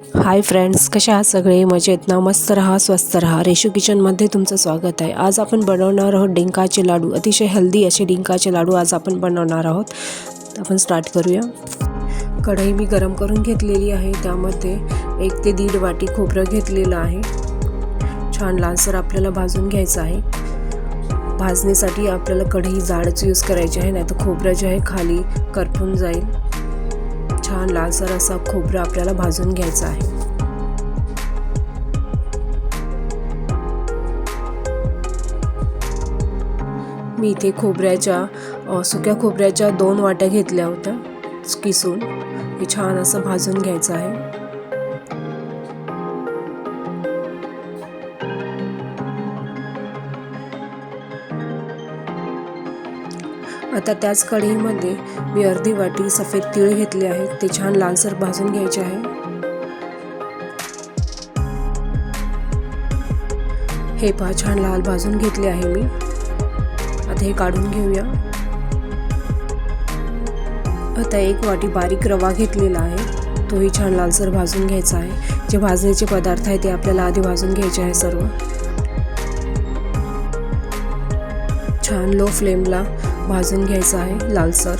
Hi friends कशा आहात सगळे? मजेत? ना मस्त रहा स्वस्त रहा. रेशू किचनमध्ये तुमचं स्वागत आहे. आज आपण बनवणार आहोत डिंकाचे लाडू. अतिशय हेल्दी असे डिंकाचे लाडू आज आपण बनवणार आहोत. आपण स्टार्ट करूया. कढई मी गरम करून घेतलेली आहे. त्यामध्ये एक ते दीड वाटी खोबरं घेतलेलं आहे. छान लालसर आपल्याला भाजून घ्यायचं आहे. भाजणीसाठी आपल्याला कढई जाडच यूज करायची आहे नाही तर खोबरं जे आहे खाली करपून जाईल. छान लालसर असा खोबरं आपल्याला भाजून घ्यायचं आहे. मी इथे खोबऱ्याच्या सुक्या खोबऱ्याच्या दोन वाट्या घेतल्या होत्या किसून. हे छान असं भाजून घ्यायचं आहे. आता त्याच कढईमध्ये मी अर्धी वाटी सफेद तीळ घेतले आहेत ते छान लालसर भाजून घ्यायचे आहे. हे पहा छान लाल भाजून घेतले आहे मी. आता हे काढून घेऊया. आता एक वाटी बारीक रवा घेतलेला आहे. तोही छान लालसर भाजून घ्यायचा आहे. जे भाजणीचे पदार्थ आहे ते आपल्याला आधी भाजून घ्यायचे आहे सर्व. छान लो फ्लेमला भाजून घ्यायचं आहे लालसर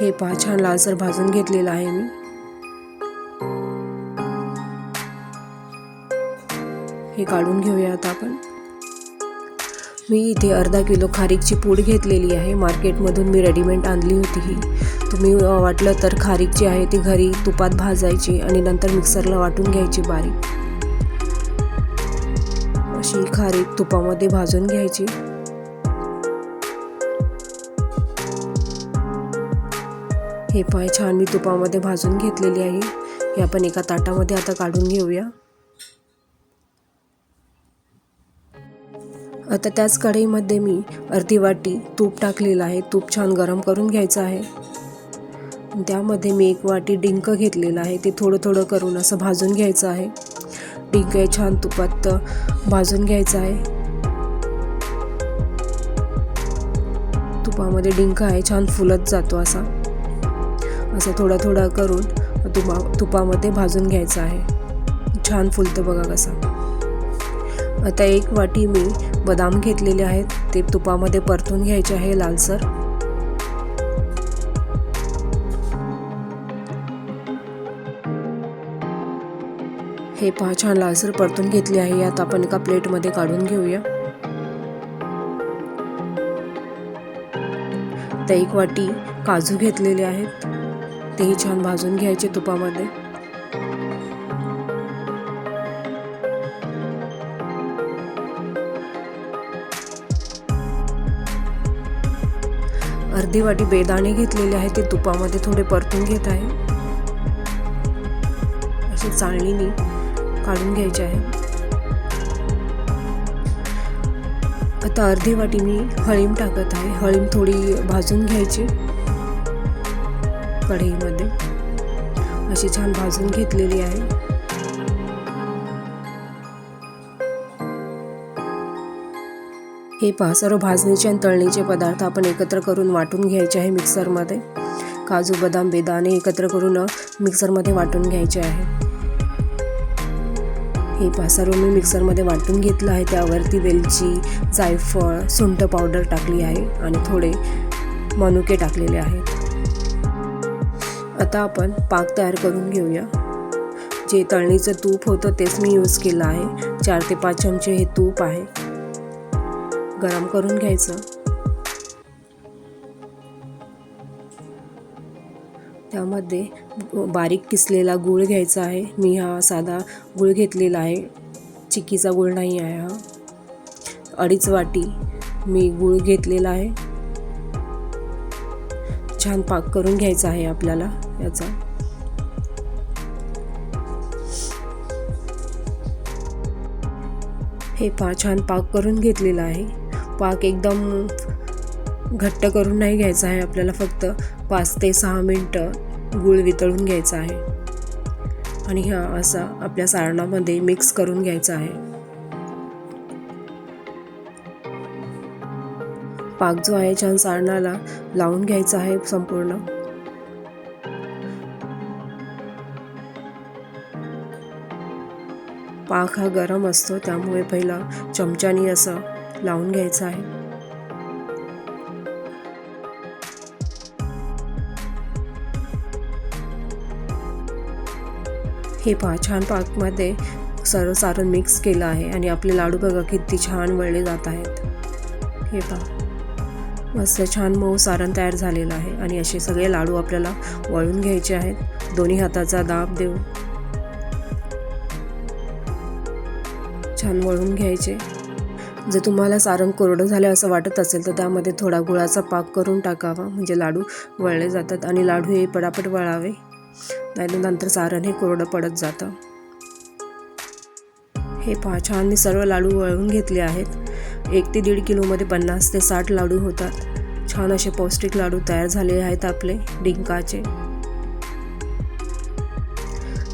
हे पहा छान लालसर भाजून घेतलेलं आहे मी. हे काढून घेऊया आता आपण. मी इथे अर्धा किलो खारीकची पूड घेतलेली आहे. मार्केटमधून मी रेडीमेड आणली होती ही. तुम्ही वाटलं तर खारीक जी आहे ती घरी तुपात भाजायची आणि नंतर मिक्सरला वाटून घ्यायची बारीक. अशी खारीक तुपामध्ये भाजून घ्यायची. हे पाय छान मी तुपामध्ये भाजून घेतलेली आहे. हे आपण एका ताटामध्ये आता काढून घेऊया. आता त्याच कढईमध्ये मी अर्धी वाटी तूप टाकलेलं आहे. तूप छान गरम करून घ्यायचं आहे. त्यामध्ये मी एक वाटी डिंक घेतलेलं आहे. ते थोडं थोडं करून असं भाजून घ्यायचं आहे. डिंक आहे छान तुपात भाजून घ्यायचं आहे. तुपामध्ये डिंक आहे छान फुलत जातो असा. असं थोडा थोडा करून तुपा तुपामध्ये भाजून घ्यायचं आहे. छान फुलतं बघा कसा. आता एक वाटी मी बदाम घेतलेले आहेत ते तुपामध्ये परतून घ्यायचे आहे लालसर. हे पहा छान लालसर परतून घेतली आहे. यात आपण एका प्लेटमध्ये काढून घेऊया. त्या एक वाटी काजू घेतलेले आहेत. तेही छान भाजून घ्यायचे तुपामध्ये. अर्धी वाटी बेदाणे घेतलेले आहे ते तुपामध्ये थोडे परतून घेत आहे. असे चाळणीने काढून घ्यायचे आहे. आता अर्धी वाटी मी हळीम टाकत आहे. हळीम थोडी भाजून घ्यायची कढईमध्ये. अशी छान भाजून घेतलेली आहे. हे पहा सर्व भाजणीचे आणि तळणीचे पदार्थ आपण एकत्र करून वाटून घ्यायचे आहे मिक्सरमध्ये. काजू बदाम बेदाणे एकत्र करून मिक्सरमध्ये वाटून घ्यायचे आहे. हे पासारो मी मिक्सरमध्ये वाटून घेतलं आहे. त्यावरती वेलची जायफळ सुंठ पावडर टाकली आहे आणि थोडे मनुके टाकलेले आहेत. आता आपण पाक तयार करून घेऊया. जे तळणीचं तूप होतं तेच मी यूज केलं आहे. चार ते पाच चमचे हे तूप आहे. गरम करून घ्यायचं. त्यामध्ये बारीक किसलेला गूळ घ्यायचा आहे. मी हा साधा गूळ घेतलेला आहे. चिक्कीचा गूळ नाही आहे हा. अडीच वाटी मी गूळ घेतलेला आहे. छान पाक करून घ्यायचा आहे आपल्याला याचा. हे पा छान पाक करून घेतलेला आहे. पाक एकदम घट्ट करून नाही घ्यायचा आहे आपल्याला फक्त पाच ते सहा मिनटं गूळ वितळून घ्यायचा आहे. आणि हा असा आपल्या सारणामध्ये मिक्स करून घ्यायचा आहे. पाक जो आहे छान सारणाला लावून घ्यायचा आहे संपूर्ण. पाक हा गरम असतो त्यामुळे पहिला चमच्यानी असं लावून घ्यायचा आहे. हे पहा छान पाकमध्ये सर्व सारण मिक्स केलं आहे आणि आपले लाडू बघा किती छान वळले जात आहेत. हे पहा मस्त छान मऊ सारण तयार झालेलं आहे आणि असे सगळे लाडू आपल्याला वळून घ्यायचे आहेत. दोन्ही हाताचा दाब देऊ छान वळून घ्यायचे. जर तुम्हाला सारण कोरडं झालं असं वाटत असेल तर त्यामध्ये थोडा गुळाचा पाक करून टाकावा. म्हणजे लाडू वळले जातात आणि लाडू हे पटापट वळावे. नाही नंतर सारण हे कोरडं पडत जातं. हे पहा छान मी सर्व लाडू वळवून घेतले आहेत. एक ते दीड किलोमध्ये पन्नास ते साठ लाडू होतात. छान असे पौष्टिक लाडू तयार झाले आहेत आपले डिंकाचे.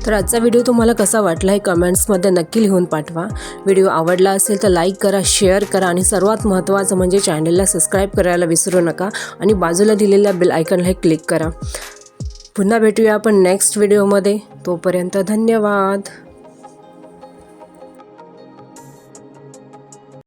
तर आजचा व्हिडिओ तुम्हाला कसा वाटला हे कमेंट्समध्ये नक्की लिहून पाठवा. व्हिडिओ आवडला असेल तर लाईक करा शेअर करा आणि सर्वात महत्त्वाचं म्हणजे चॅनलला सबस्क्राईब करायला विसरू नका आणि बाजूला दिलेल्या बेल आयकनला क्लिक करा. पुन्हा भेटूया आपण नेक्स्ट व्हिडिओमध्ये तोपर्यंत धन्यवाद.